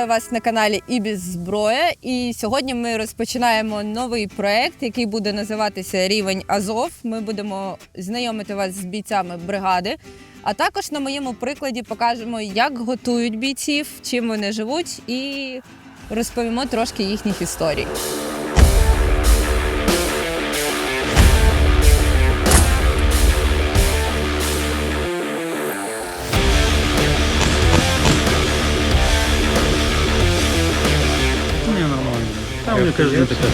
Вітаю вас на каналі Ібіс Зброя. І сьогодні ми розпочинаємо новий проект, який буде називатися Рівень Азов. Ми будемо знайомити вас з бійцями бригади. А також на моєму прикладі покажемо, як готують бійців, чим вони живуть, і розповімо трошки їхніх історій. Мне каждый день такая.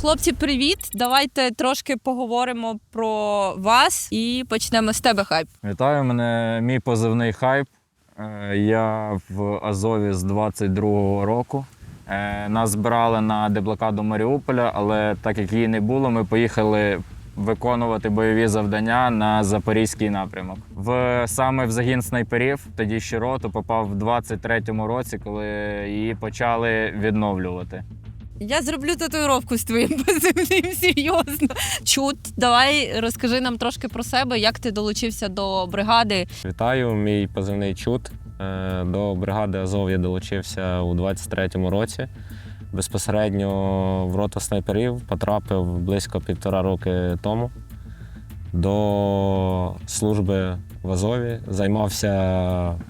Хлопці, привіт! Давайте трошки поговоримо про вас і почнемо з тебе хайп. Вітаю, мене мій позивний хайп. Е, Я в Азові з 22-го року. Е, Нас збирали на деблокаду Маріуполя, але так як її не було, ми поїхали виконувати бойові завдання на запорізький напрямок. В саме в загін снайперів, тоді ще роту, попав в 23-му році, коли її почали відновлювати. Я зроблю татуїровку з твоїм позивним, серйозно. Чут, давай розкажи нам трошки про себе, як ти долучився до бригади. Вітаю, мій позивний Чут. Е, До бригади Азов я долучився у 23-му році. Безпосередньо в роту снайперів потрапив близько півтора роки тому. До служби в Азові займався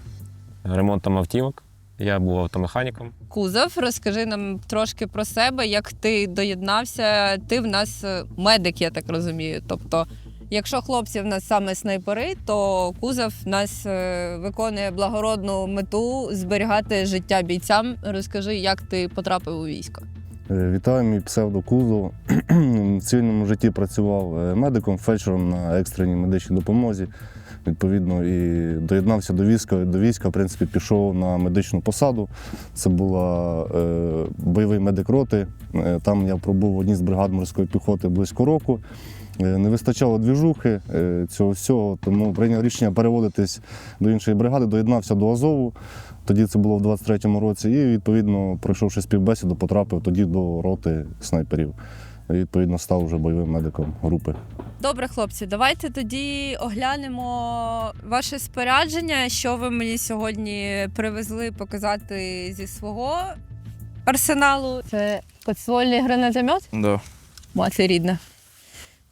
ремонтом автівок. Я був автомеханіком. Кузов, розкажи нам трошки про себе, як ти доєднався. Ти в нас е, медик, я так розумію. Тобто, якщо хлопці в нас саме снайпери, то кузов в нас е, виконує благородну мету зберігати життя бійцям. Розкажи, як ти потрапив у військо. Е, Вітаю, мій псевдо Кузов. В цивільному житті працював медиком, фельдшером на екстреній медичній допомозі. Відповідно, і доєднався до війська. До війська, в принципі, пішов на медичну посаду. Це була е, бойовий медик роти. Е, Там я пробув в одній з бригад морської піхоти близько року. Е, Не вистачало двіжухи е, цього всього, тому прийняв рішення переводитись до іншої бригади, доєднався до Азову. Тоді це було в 23-му році, і відповідно, пройшовши співбесіду, потрапив тоді до роти снайперів. І, відповідно, став вже бойовим медиком групи. Добре, хлопці, давайте тоді оглянемо ваше спорядження, що ви мені сьогодні привезли показати зі свого арсеналу. Це подствольний гранатомет? Да. Мати рідна.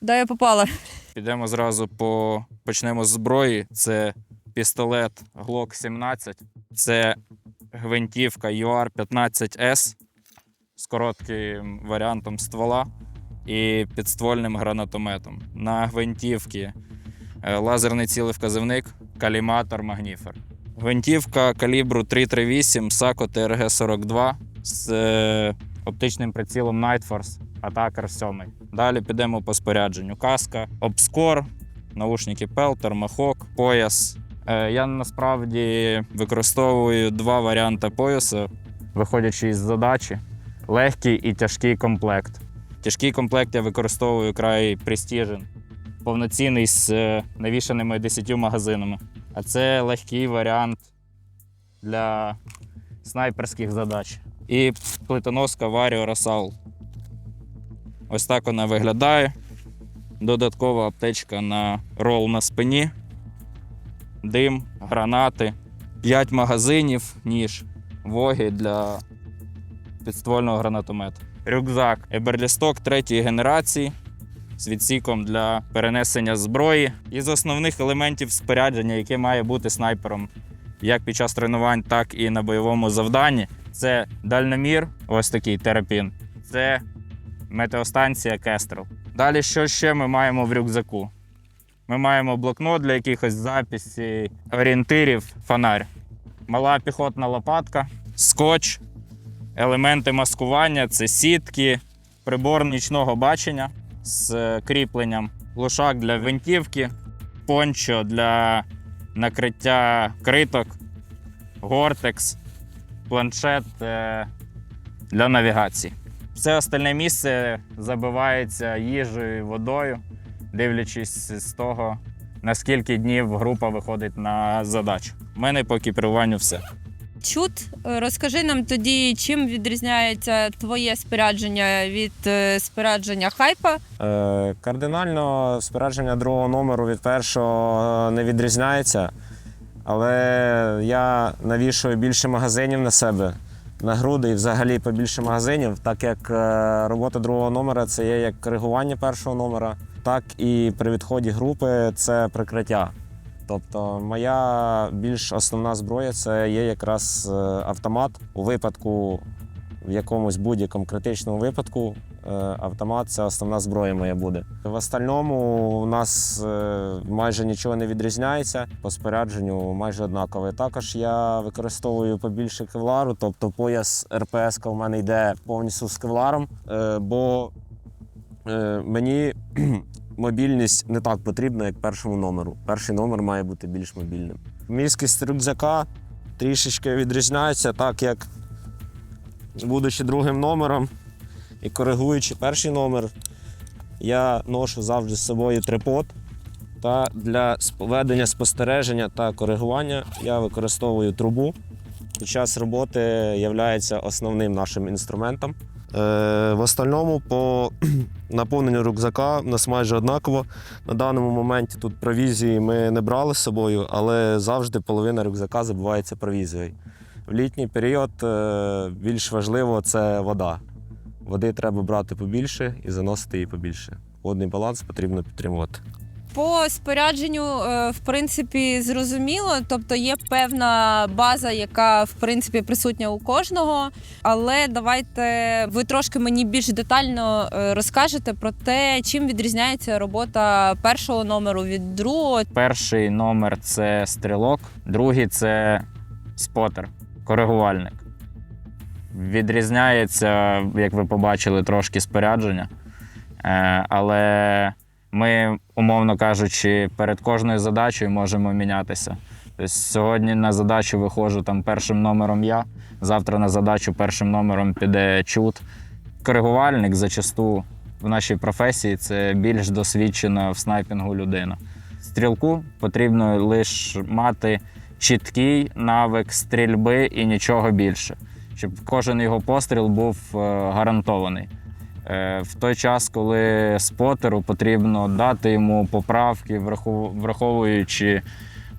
Де я попала? Підемо зразу по почнемо з зброї. Це пістолет Glock 17, це гвинтівка UR-15S з коротким варіантом ствола і підствольним гранатометом. На гвинтівці е, лазерний цілевказівник, каліматор, магніфер. Гвинтівка калібру 338 SACO TRG-42 з е, оптичним прицілом Night Force Attacker 7. Далі підемо по спорядженню. Каска, обскор, наушники Peltor, махок, пояс. Е, Я насправді використовую два варіанти пояса, виходячи із задачі: легкий і тяжкий комплект. Тяжкий комплект я використовую край Precision, повноцінний з е, навішаними 10 магазинами. А це легкий варіант для снайперських задач. І плитоноска Vario Rasal. Ось так вона виглядає. Додаткова аптечка на рол на спині, дим, гранати, 5 магазинів, ніж, воги для підствольного гранатомета. Рюкзак Еберлісток третьої генерації з відсіком для перенесення зброї. Із основних елементів спорядження, яке має бути снайпером як під час тренувань, так і на бойовому завданні. Це дальномір, ось такий терапін. Це метеостанція Кестрел. Далі, що ще ми маємо в рюкзаку? Ми маємо блокнот для якихось записів, орієнтирів, фонарь, мала піхотна лопатка, скотч, елементи маскування це сітки, прибор нічного бачення з е, кріпленням, глушак для гвинтівки, пончо для накриття криток, гортекс, планшет е, для навігації. Все остальне місце забивається їжею, водою, дивлячись з того, на скільки днів група виходить на задачу. У мене по екіпіруванню все. Чут, е, розкажи нам тоді, чим відрізняється твоє спорядження від е, спорядження хайпа. Е, Кардинально спорядження другого номеру від першого е, не відрізняється, але я навішую більше магазинів на себе, на груди і взагалі побільше магазинів, так як робота другого номера це є як коригування першого номера, так і при відході групи це прикриття. Тобто моя більш основна зброя це є якраз е, автомат у випадку в якомусь будь-якому критичному випадку е, автомат це основна зброя моя буде. В остальному у нас е, майже нічого не відрізняється. По спорядженню майже однакове. Також я використовую побільше кевлару, тобто пояс РПС у мене йде повністю з кевларом, бо мені мобільність не так потрібна, як першому номеру. Перший номер має бути більш мобільним. Міськість рюкзака трішечки відрізняється, так як будучи другим номером і коригуючи перший номер, я ношу завжди з собою трипод. Та для ведення спостереження та коригування я використовую трубу. Під час роботи є основним нашим інструментом. Е, в остальному по наповненню рюкзака в нас майже однаково. На даному моменті тут провізії ми не брали з собою, але завжди половина рюкзака забувається провізією. В літній період е, більш важливо це вода. Води треба брати побільше і заносити її побільше. Водний баланс потрібно підтримувати. По спорядженню, е, в принципі, зрозуміло. Тобто є певна база, яка в принципі присутня у кожного. Але давайте ви трошки мені більш детально е, розкажете про те, чим відрізняється робота першого номеру від другого. Перший номер це стрілок, другий це спотер, коригувальник. Відрізняється, як ви побачили, трошки спорядження. Е, Але ми, умовно кажучи, перед кожною задачею можемо мінятися. Тобто сьогодні на задачу виходжу там першим номером я, завтра на задачу першим номером піде чут. Коригувальник зачасту в нашій професії це більш досвідчена в снайпінгу людина. Стрілку потрібно лише мати чіткий навик стрільби і нічого більше, щоб кожен його постріл був е, гарантований. Е, В той час, коли спотеру потрібно дати йому поправки, врахов- враховуючи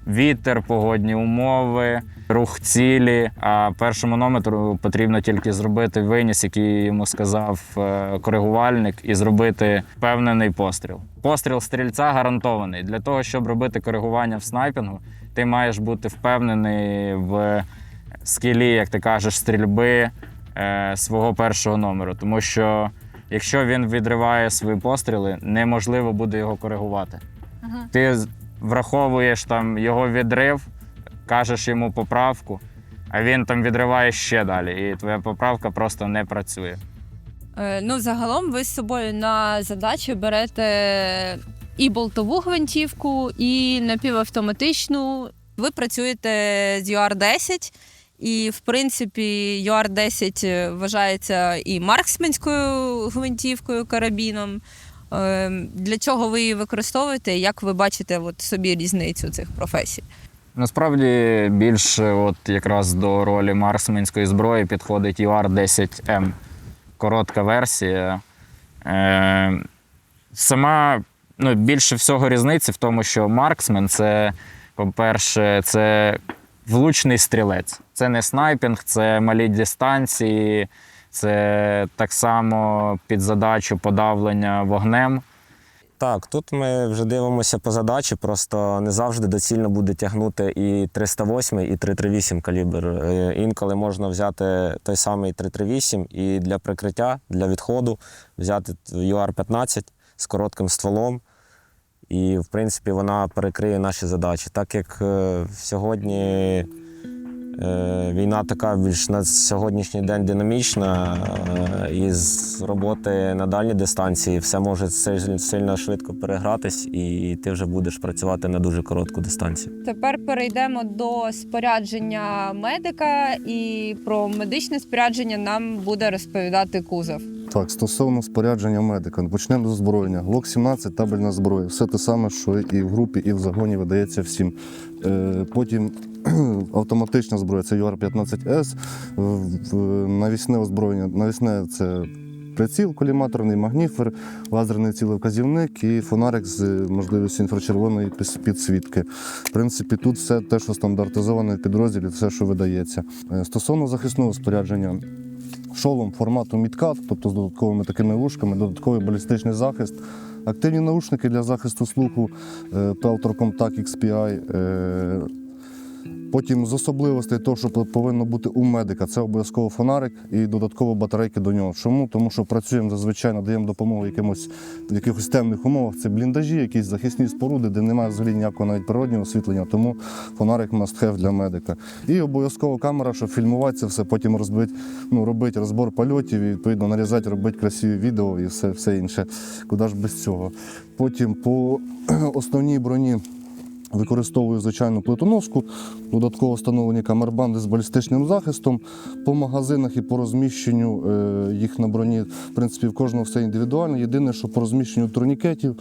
вітер, погодні умови, рух цілі. А першому нометру потрібно тільки зробити виніс, який йому сказав е, коригувальник, і зробити впевнений постріл. Постріл стрільця гарантований. Для того, щоб робити коригування в снайпінгу, ти маєш бути впевнений в скілі, як ти кажеш, стрільби е, свого першого номеру. Тому що якщо він відриває свої постріли, неможливо буде його коригувати. Ти враховуєш там його відрив, кажеш йому поправку, а він там відриває ще далі, і твоя поправка просто не працює. Е, Ну, загалом ви з собою на задачі берете і болтову гвинтівку, і напівавтоматичну. Ви працюєте з UR-10, і в принципі UR-10 вважається і марксменською гвинтівкою карабіном. Е, Для чого ви її використовуєте? Як ви бачите от собі різницю цих професій? Насправді більше от якраз до ролі марсменської зброї підходить UR-10M. Коротка версія. Е, сама ну, більше всього різниці в тому, що марксмен це, по-перше, це влучний стрілець. Це не снайпінг, це малі дистанції, це так само під задачу подавлення вогнем. Так, тут ми вже дивимося по задачі, просто не завжди доцільно буде тягнути і 308, і 338 калібр. Е, Інколи можна взяти той самий 338 і для прикриття, для відходу взяти UR-15 з коротким стволом. І, в принципі, вона перекриє наші задачі. Так як е, сьогодні е, війна така більш на сьогоднішній день динамічна, е, і з роботи на дальній дистанції все може силь- сильно швидко перегратись, і ти вже будеш працювати на дуже коротку дистанцію. Тепер перейдемо до спорядження медика, і про медичне спорядження нам буде розповідати кузов. Так, стосовно спорядження медика, почнемо з озброєння. Глок 17 табельна зброя. Все те саме, що і в групі, і в загоні видається всім. Е, Потім автоматична зброя це UR-15С. В- в- Навісне озброєння. Навісне це приціл коліматорний, магніфер, лазерний цілевказівник і фонарик з можливістю інфрачервоної підсвітки. В принципі, тут все те, що стандартизоване в підрозділі, все, що видається. Е, Стосовно захисного спорядження, шолом формату мідкат, тобто з додатковими такими вушками, додатковий балістичний захист. Активні наушники для захисту слуху е, Peltor Contact XPI. Потім з особливостей того, що повинно бути у медика, це обов'язково фонарик і додатково батарейки до нього. Чому? Тому що працюємо зазвичай, надаємо допомогу якимось в якихось темних умовах. Це бліндажі, якісь захисні споруди, де немає взагалі ніякого навіть природнього освітлення. Тому фонарик must have для медика. І обов'язково камера, щоб фільмувати це все, потім розбити, ну, робити розбор польотів, і відповідно нарізати, робити красиві відео і все, все інше. Куди ж без цього? Потім по основній броні. Використовую звичайну плитоноску, додатково встановлені камербанди з балістичним захистом. По магазинах і по розміщенню е, їх на броні, в принципі, в кожного все індивідуально. Єдине, що по розміщенню турнікетів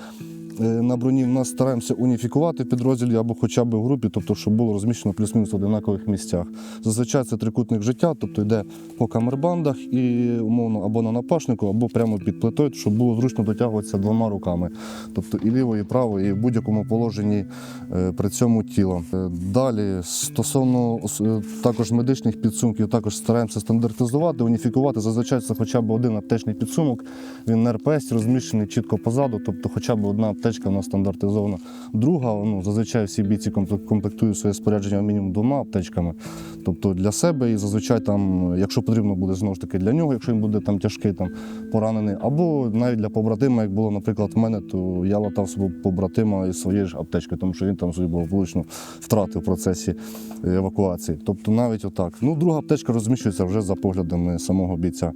на броні в нас стараємося уніфікувати підрозділі або хоча б в групі, тобто, щоб було розміщено плюс-мінус в одинакових місцях. Зазвичай це трикутник життя, тобто йде по камербандах і умовно або на напашнику, або прямо під плитою, щоб було зручно дотягуватися двома руками. Тобто і ліво, і право, і в будь-якому положенні е, при цьому тіла. Е, Далі, стосовно е, також медичних підсумків, також стараємося стандартизувати, уніфікувати. Зазвичай це хоча б один аптечний підсумок. Він на РПС розміщений чітко позаду, тобто хоча б одна аптечка нас стандартизована. Друга, ну зазвичай всі бійці комплектують своє спорядження мінімум двома аптечками. Тобто для себе і зазвичай там, якщо потрібно буде знову ж таки для нього, якщо він буде там тяжкий, там поранений, або навіть для побратима, як було, наприклад, в мене, то я латав свого побратима із своєї ж аптечки, тому що він там собі влучно втратив в процесі евакуації. Тобто навіть отак. Ну, друга аптечка розміщується вже за поглядами самого бійця.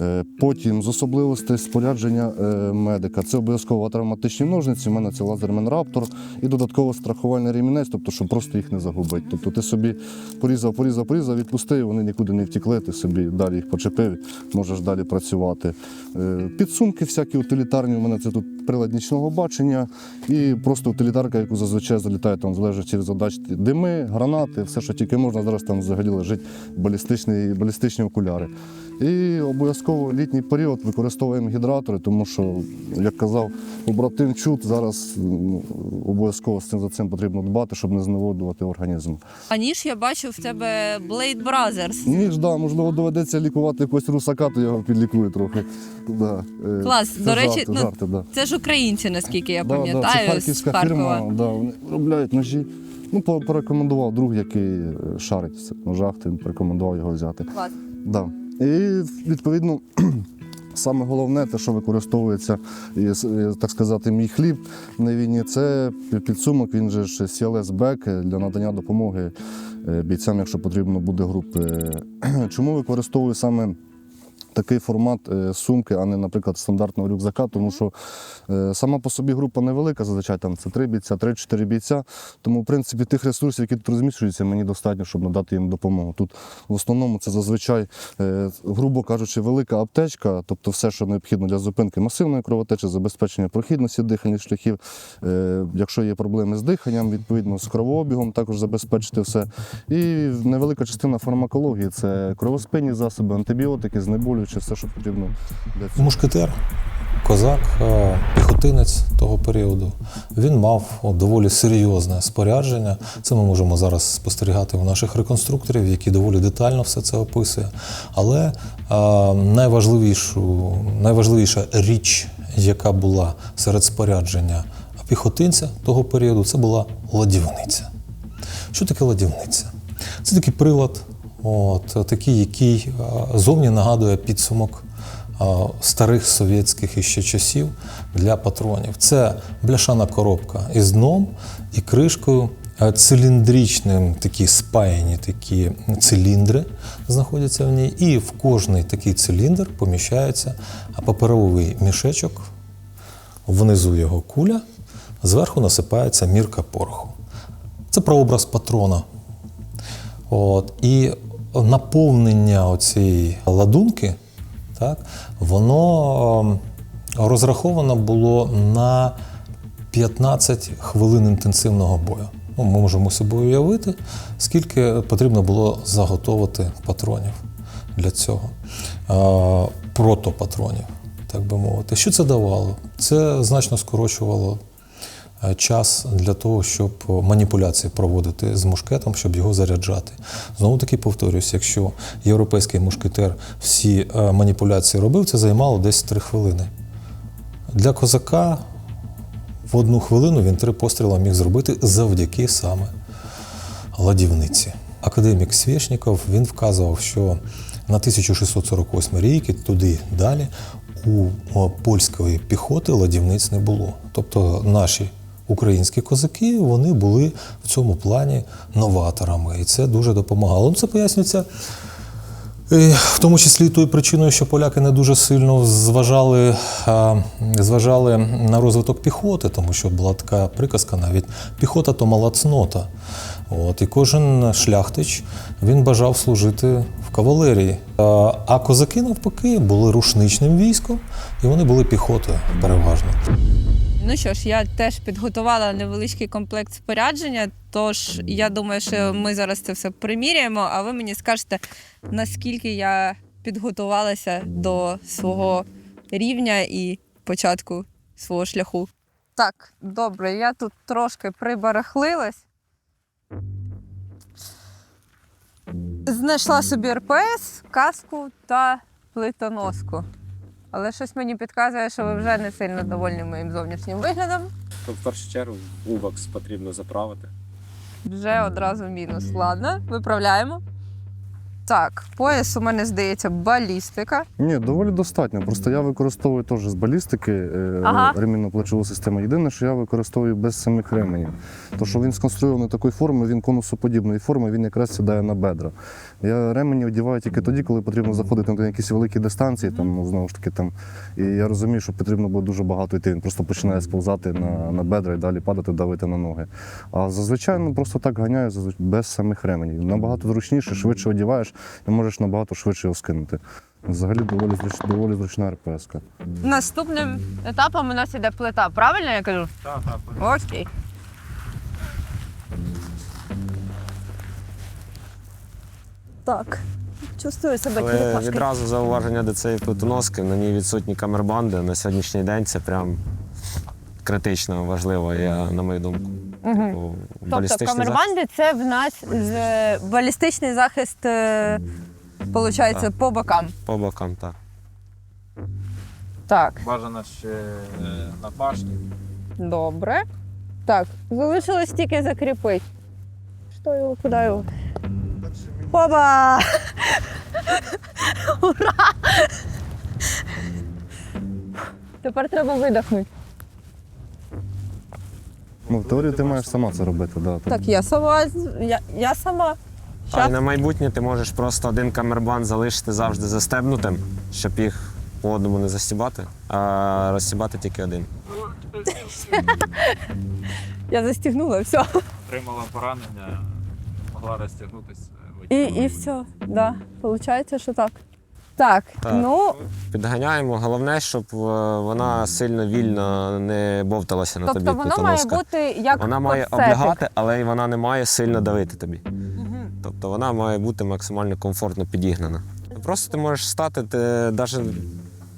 Е, Потім з особливостей спорядження е, медика. Це обов'язково травматичні ножниці. У мене це лазермен раптор і додатково страхувальний ремінець, тобто, щоб просто їх не загубити. Тобто ти собі порізав, порізав, порізав, відпустив, вони нікуди не втікли, ти собі далі їх почепив, можеш далі працювати. Е, Підсумки всякі утилітарні. У мене це тут прилад нічного бачення і просто утилітарка, яку зазвичай залітає там залежить від задач. Дими, гранати, все, що тільки можна. Зараз там взагалі лежить балістичні, балістичні окуляри. І обов'язково літній період використовуємо гідратори, тому що, як казав побратим Чут, зараз ну, обов'язково з цим за цим потрібно дбати, щоб не зневодувати організм. А ніж я бачу в тебе Blade Brothers. Ніж, да, можливо, доведеться лікувати якогось русака, то я його підлікую трохи. Да, е, Клас. це До речі, жарти, ну, да. Це ж українці, наскільки я Да, да, пам'ятаю, це з харківська Харкова. фірма, да, вони виробляють ножі. Ну, по- порекомендував друг, який е, шарить в цих ножах, він порекомендував його взяти. Клас. Да. І відповідно. Саме головне, те, що використовується, і, с- е, так сказати, мій хліб на війні, це підсумок, він же ж CLS Бек для надання допомоги е, бійцям, якщо потрібно буде групи. Чому використовую саме такий формат е, сумки, а не, наприклад, стандартного рюкзака, тому що е, сама по собі група невелика, зазвичай там це 3 бійця, 3-4 бійця. Тому, в принципі, тих ресурсів, які тут розміщуються, мені достатньо, щоб надати їм допомогу. Тут в основному це зазвичай, е, грубо кажучи, велика аптечка, тобто все, що необхідно для зупинки масивної кровотечі, забезпечення прохідності дихальних шляхів. Якщо є проблеми з диханням, відповідно з кровообігом, також забезпечити все. І невелика частина фармакології це кровоспинні засоби, антибіотики, знеболюючі, все, що потрібно для цього. Мушкетер, козак, е, піхотинець того періоду. Він мав доволі серйозне спорядження. Це ми можемо зараз спостерігати у наших реконструкторів, які доволі детально все це описує. Але е, найважливішу, найважливіша річ, яка була серед спорядження піхотинця того періоду, це була ладівниця. Що таке ладівниця? Це такий прилад, от, такий, який е, зовні нагадує підсумок е, старих совєтських іще часів для патронів. Це бляшана коробка із дном і кришкою. е, Циліндричним такі спаяні такі циліндри знаходяться в ній, і в кожний такий циліндр поміщається паперовий мішечок, внизу його куля, зверху насипається мірка пороху. Це прообраз патрона. От, і наповнення цієї ладунки так, воно е, розраховано було на 15 хвилин інтенсивного бою. Ну, ми можемо собі уявити, скільки потрібно було заготовити патронів для цього, Е, протопатронів, так би мовити. Що це давало? Це значно скорочувало час для того, щоб маніпуляції проводити з мушкетом, щоб його заряджати. Знову таки повторюсь, якщо європейський мушкетер всі е, маніпуляції робив, це займало десь 3 хвилини. Для козака в одну хвилину він три постріла міг зробити завдяки саме ладівниці. Академік Свєшніков він вказував, що на 1648 рік і туди далі у польської піхоти ладівниць не було. Тобто наші українські козаки вони були в цьому плані новаторами, і це дуже допомагало. Ну, Це пояснюється в тому числі тою причиною, що поляки не дуже сильно зважали, зважали на розвиток піхоти, тому що була така приказка навіть піхота то мала цнота. От, і кожен шляхтич він бажав служити в кавалерії. А козаки, навпаки, були рушничним військом, і вони були піхотою переважно. Ну що ж, я теж підготувала невеличкий комплект спорядження. Тож я думаю, що ми зараз це все приміряємо, а ви мені скажете, наскільки я підготувалася до свого рівня і початку свого шляху. Так, добре, я тут трошки прибарахлилась. Знайшла собі РПС, каску та плитоноску. Але щось мені підказує, що ви вже не сильно довольні моїм зовнішнім виглядом. То в першу чергу бувакс потрібно заправити. Вже одразу мінус. Ладно, виправляємо. Так, пояс у мене здається балістика. Ні, доволі достатньо. Просто я використовую теж з балістики е, Ага. ремінно-плечову систему. Єдине, що я використовую без самих ременів. То, що він сконструйований такої форми, він конусоподібної форми, він якраз сідає на бедра. Я ремені одягаю тільки тоді, коли потрібно заходити на якісь великі дистанції, там, ну, знову ж таки, там. І я розумію, що потрібно буде дуже багато йти. Він просто починає сповзати на, на бедра і далі падати, давити на ноги. А зазвичай ну, просто так ганяю без самих ременів. Набагато зручніше, швидше одягаєш і можеш набагато швидше його скинути. Взагалі доволі, зруч- доволі зручна РПС. Наступним етапом у нас іде плита, правильно я кажу? Так, так. Окей. Так. Чувствую себе Але відразу зауваження до цієї плитоноски, на ній відсутні камербанди. На сьогоднішній день це прям критично важливо, я, на мою думку. Типу, Тобто балістичний захист- камербанди це в нас з- балістичний захист, е, получається, Так. по бокам. по бокам, так. Так, Бажано ще на башні. добре. Так, залишилось тільки закріпити. Що його, куди його? Опа! Ура! Тепер треба видихнути. Ну, в теорії ти маєш сама це робити. Да. Так, я сама. Я, я сама. А Щас. на майбутнє ти можеш просто один камербанд залишити завжди застебнутим, щоб їх по одному не застібати, а розстібати тільки один. Я застігнула, все. Отримала поранення, могла розтягнутися. І, і все. Да. Получається, що так. Так, Так. ну Підганяємо. Головне, щоб е, вона сильно вільно не бовталася на тобто тобі. воно має бути як Вона має подсетик. облягати, але й вона не має сильно давити тобі. Тобто вона має бути максимально комфортно підігнана. Просто ти можеш стати, ти навіть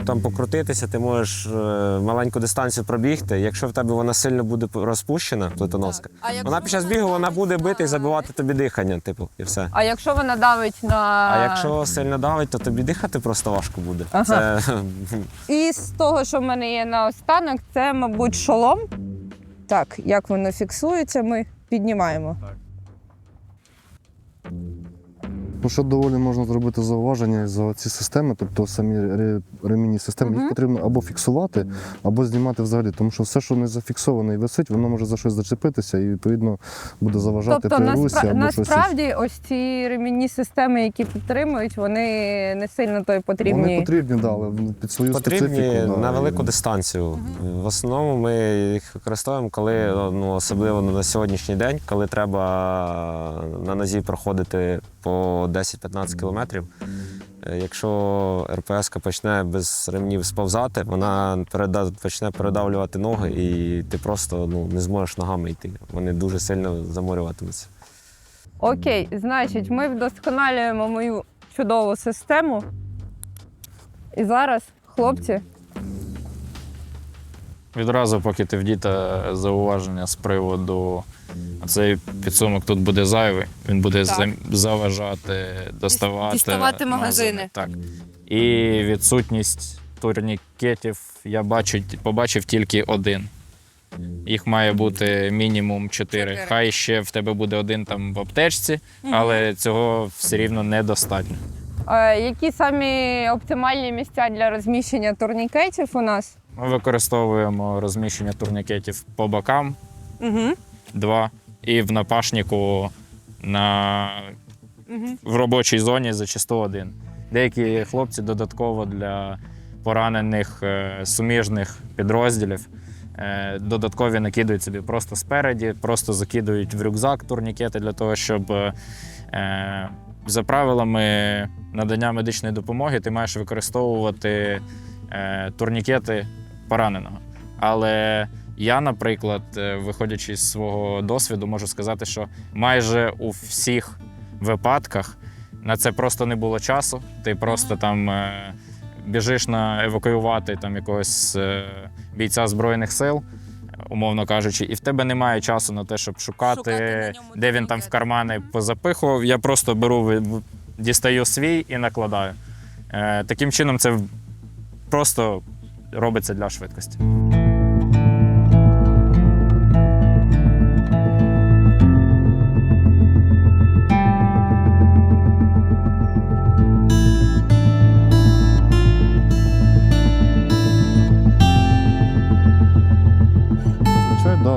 там покрутитися, ти можеш е, маленьку дистанцію пробігти. Якщо в тебе вона сильно буде розпущена, плитоноска, А якщо вона під час вона бігу вона давить буде бити і забивати тобі дихання, типу, і все. А якщо вона давить на. А якщо сильно давить, то тобі дихати просто важко буде. Ага. Це І з того, що в мене є на останок, це, мабуть, шолом. Так, як воно фіксується, ми піднімаємо. Ну, що доволі можна зробити зауваження за ці системи, тобто самі ре- ремінні системи, їх потрібно або фіксувати, або знімати взагалі. Тому що все, що не зафіксоване і висить, воно може за щось зачепитися і відповідно буде заважати Тобто, при русі наспра... або щось. насправді, ось ці ремінні системи, які підтримують, вони не сильно той потрібні. Вони потрібні, да, але під свою потрібні специфіку. да, на і- велику дистанцію. В основному ми їх використовуємо, коли ну, особливо на сьогоднішній день, коли треба на нозі проходити по 10-15 кілометрів. Е, Якщо РПС почне без ремнів сповзати, вона переда... почне передавлювати ноги, і ти просто ну, не зможеш ногами йти. Вони дуже сильно заморюватимуться. Окей, значить, ми вдосконалюємо мою чудову систему. І зараз, хлопці, Відразу, поки ти в діта зауваження з приводу цей підсумок тут буде зайвий, він буде Так. зам- заважати доставати, діставати магазини. Так. І відсутність турнікетів я бачу, побачив тільки один. Їх має бути мінімум чотири. Чотири. Хай ще в тебе буде один там в аптечці, але цього все рівно недостатньо. е, які самі оптимальні місця для розміщення турнікетів у нас? Ми використовуємо розміщення турнікетів по бокам, Угу. Два, і в напашнику на... В робочій зоні зачасту один. Деякі хлопці додатково для поранених е, суміжних підрозділів е, додаткові накидують собі просто спереді, просто закидують в рюкзак турнікети для того, щоб е, за правилами надання медичної допомоги ти маєш використовувати турнікети пораненого. Але я, наприклад, е, виходячи з свого досвіду, можу сказати, що майже у всіх випадках на це просто не було часу. Ти просто там е, біжиш на евакуювати там якогось е, бійця збройних сил, умовно кажучи, і в тебе немає часу на те, щоб шукати, Шукати ньому де він там в кармани позапихував. Я просто беру, дістаю свій і накладаю. Таким чином, це просто робиться для швидкості.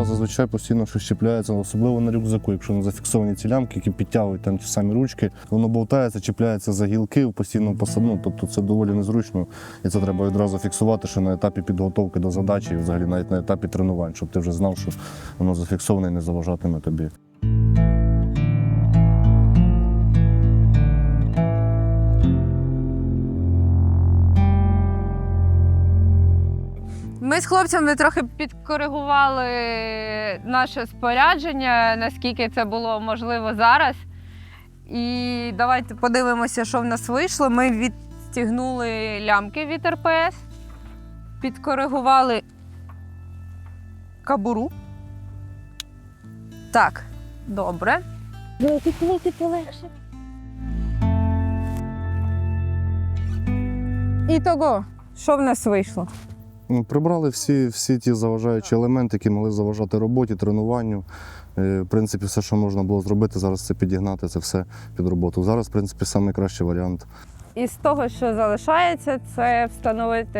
Зазвичай, постійно щось чіпляється, особливо на рюкзаку, якщо не зафіксовані ці лямки, які підтягують там ті самі ручки, воно болтається, чіпляється за гілки в постійному посадну. Тобто це доволі незручно. І це треба відразу фіксувати, що на етапі підготовки до задачі, і взагалі навіть на етапі тренувань, щоб ти вже знав, що воно зафіксоване і не заважатиме тобі. Ми з хлопцями трохи підкоригували наше спорядження, наскільки це було можливо зараз. І давайте подивимося, що в нас вийшло. Ми відстігнули лямки від РПС, підкоригували кабуру. Так, добре. полегше. І того, що в нас вийшло? Ну, Прибрали всі, всі ті заважаючі елементи, які могли заважати роботі, тренуванню. Е, В принципі, все, що можна було зробити, зараз це підігнати, це все під роботу. Зараз, в принципі, найкращий варіант. Із того, що залишається, це встановити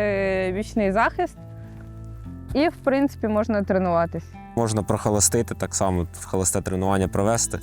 вічний захист, і, в принципі, можна тренуватись. Можна прохолостити так само, холосте тренування провести.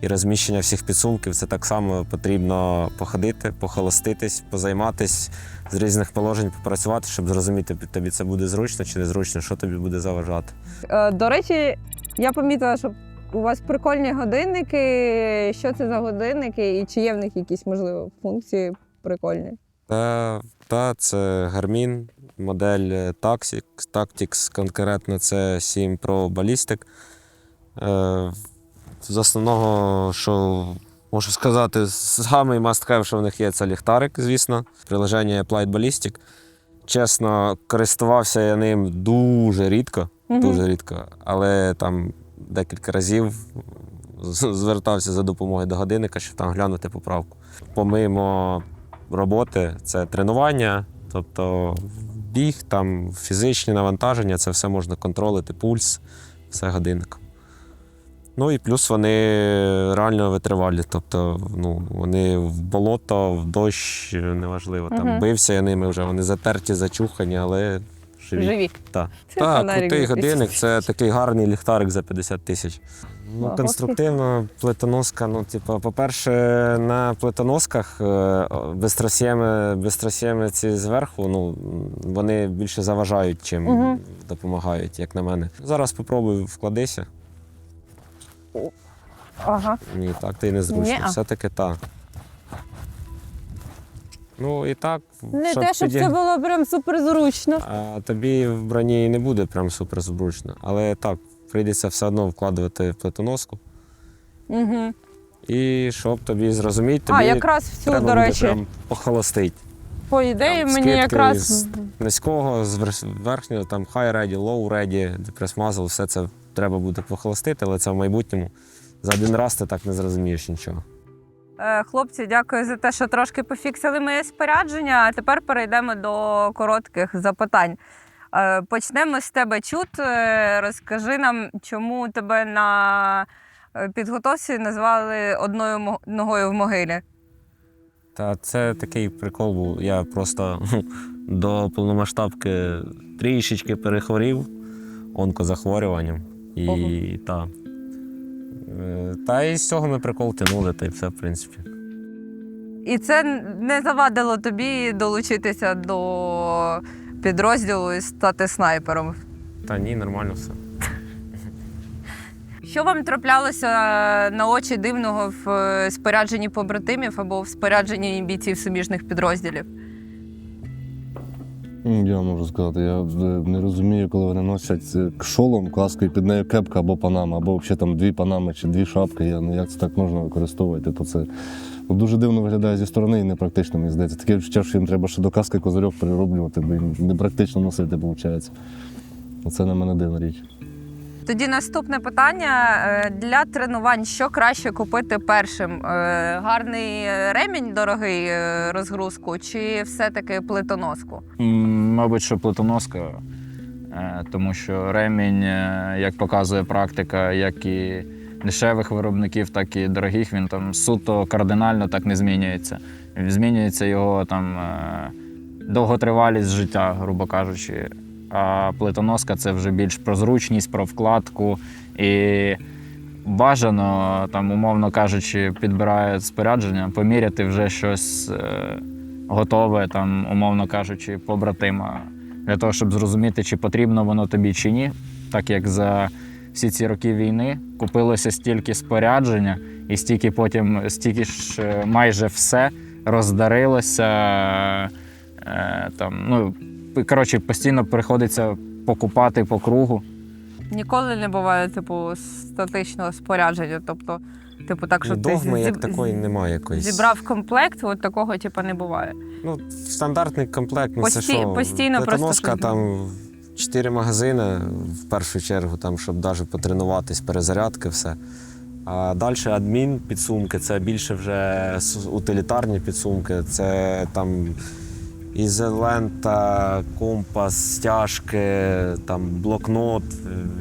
І розміщення всіх підсумків це так само потрібно походити, похолоститись, позайматись з різних положень, попрацювати, щоб зрозуміти, тобі це буде зручно чи незручно, що тобі буде заважати. Е, До речі, я помітила, що у вас прикольні годинники. Що це за годинники, і чи є в них якісь, можливо, функції прикольні? Та, та це Garmin, модель е, Tactics, Tactics конкретно це 7 Pro Ballistic. Е, з основного, що можу сказати, самий must have, що в них є, це ліхтарик, звісно. Приложення Applied Ballistic. Чесно, користувався я ним дуже рідко, Мгм. дуже рідко, але там декілька разів звертався за допомогою до годинника, щоб там глянути поправку. Помимо роботи, це тренування, тобто біг, там фізичні навантаження, це все можна контролити, пульс, все годинником. Ну і плюс вони реально витривалі. Тобто, ну, вони в болото, в дощ, неважливо. Там Мгм. бився я ними вже, вони затерті, зачухані, але живі. Живі. Так, Це так фонарик крутий годинник, це такий гарний ліхтарик за 50 тисяч. Ну, конструктивно, плитоноска, ну, типу, по-перше, на плитоносках бистросєми ці зверху, ну, вони більше заважають, чим Мгм. допомагають, як на мене. Зараз спробую вкладися. Ага. Ні, так ти не зручно. Все-таки так. Ну і так, Не те, щоб тоді- це було прям суперзручно. А тобі в броні не буде прям супер зручно. Але так, прийдеться все одно вкладувати в плитоноску. Угу. І щоб тобі зрозуміти, тобі А, якраз всю, треба до буде речі, прям похолостить. по ідеї, Там мені якраз з низького, з верхнього, там high ready, low ready, депрес-мазл, все це треба буде похолостити, але це в майбутньому. За один раз ти так не зрозумієш нічого. Е, Хлопці, дякую за те, що трошки пофіксили моє спорядження. А тепер перейдемо до коротких запитань. Е, Почнемо з тебе чут. Е, Розкажи нам, чому тебе на е, підготовці назвали одною ногою в могилі. Та це такий прикол був. Я просто до повномасштабки трішечки перехворів онкозахворюванням. І Ого. та. Та і з цього ми прикол тянули, та й все, в принципі. І це не завадило тобі долучитися до підрозділу і стати снайпером. Та ні, нормально все. Що вам траплялося на очі дивного в е, спорядженні побратимів або в спорядженні бійців суміжних підрозділів? Я можу сказати, я е, не розумію, коли вони носять е, шолом, каску і під нею кепка або панама, або взагалі там дві панами чи дві шапки. Я, ну, як це так можна використовувати? Типу це дуже дивно виглядає зі сторони і непрактично, мені здається. Таке відчуття, що їм треба ще до каски козирьок перероблювати, бо їм непрактично носити, виходить. Це на мене дивна річ. Тоді наступне питання Е, для тренувань: що краще купити першим? Е, Гарний ремінь дорогий е, розгрузку, чи все-таки плитоноску? Мабуть, що плитоноска, тому що ремінь, як показує практика, як і дешевих виробників, так і дорогих, він там суто кардинально так не змінюється. Змінюється його там е, довготривалість життя, грубо кажучи. А плитоноска це вже більш про зручність, про вкладку. І бажано, там, умовно кажучи, підбирає спорядження, поміряти вже щось е, готове, там, умовно кажучи, побратима, для того, щоб зрозуміти, чи потрібно воно тобі чи ні. Так як за всі ці роки війни купилося стільки спорядження, і стільки потім, стільки ж е, майже все роздарилося. Е, там, ну, коротше, постійно приходиться покупати по кругу. Ніколи не буває типу статичного спорядження. Тобто, типу, так, що ти Догми як зіб- такої немає якоїсь. зібрав комплект, от такого типу, не буває. Ну, стандартний комплект, ну це що? постійно просто там чотири магазини в першу чергу, там, щоб навіть потренуватись, перезарядки, все. А далі адмін підсумки це більше вже утилітарні підсумки. Це там ізолента, компас, стяжки, там блокнот,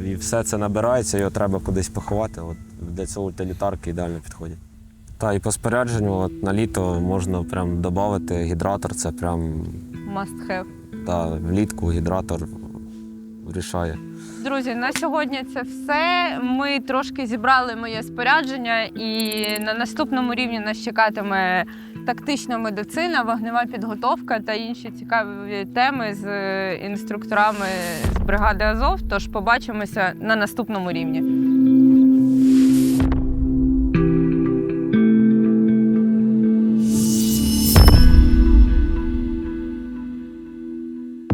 і все це набирається, його треба кудись поховати. От для цього утилітарки ідеально підходять. Та і по спорядженню от, на літо можна прям додати гідратор, це прям Must have. та, влітку гідратор рішає. Друзі, на сьогодні це все. Ми трошки зібрали моє спорядження, і на наступному рівні нас чекатиме тактична медицина, вогнева підготовка та інші цікаві теми з е, інструкторами з бригади Азов. Тож побачимося на наступному рівні.